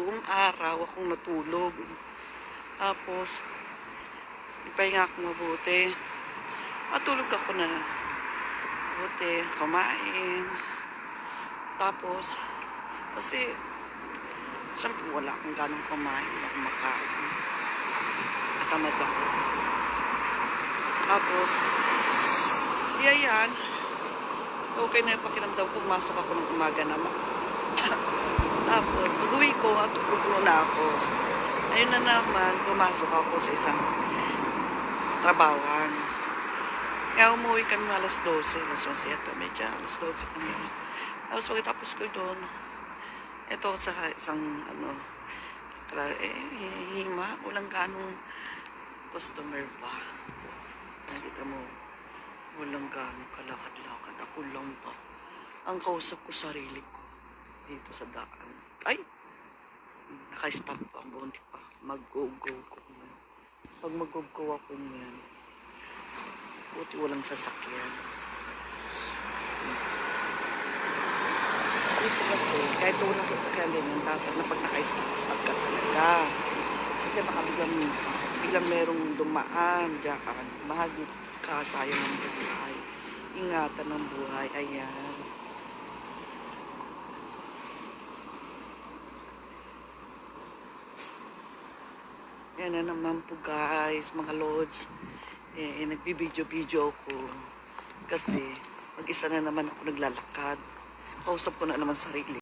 buong araw akong natulog. Tapos, ipahinga ako mabuti. Matulog ako na. Mabuti, kumain. Tapos, kasi, siyempre wala akong ganong kumain. Wala akong makain. Natamad ako. Tapos, iya yan. Okay na yung pakiramdam ko. Pumasok ako ng umaga naman. Tapos, pag-uwi ko, at tulog na ako. Ayun na naman, pumasok ako sa isang trabawan. Kaya umuwi kami alas 12, alas 11 yata, medya, alas 12 kami. Tapos pagkatapos ko doon, ito sa isang, ano, eh, hima, walang ganong customer pa. Nakita mo, walang ganong kalakad-lakad. Ako lang pa. Ang kausap ko sarili ko dito sa daan. Ay! Naka-stop pa, bundi pa. Mag-go-go ko na. Pag mag-go-go ako niyan, buti walang sasakyan. Dito kasi, kahit walang sasakyan din, yung dapat na pag naka-stop, stop ka talaga. Kasi baka biglang, biglang merong dumaan diyan. Mahagit ka, sayang ng buhay. Ingatan ng buhay. Ayan. Yan na naman po guys, mga lords. Eh, eh nagbibideo-video ako. Kasi, mag-isa na naman ako naglalakad. Kausap ko na naman sarili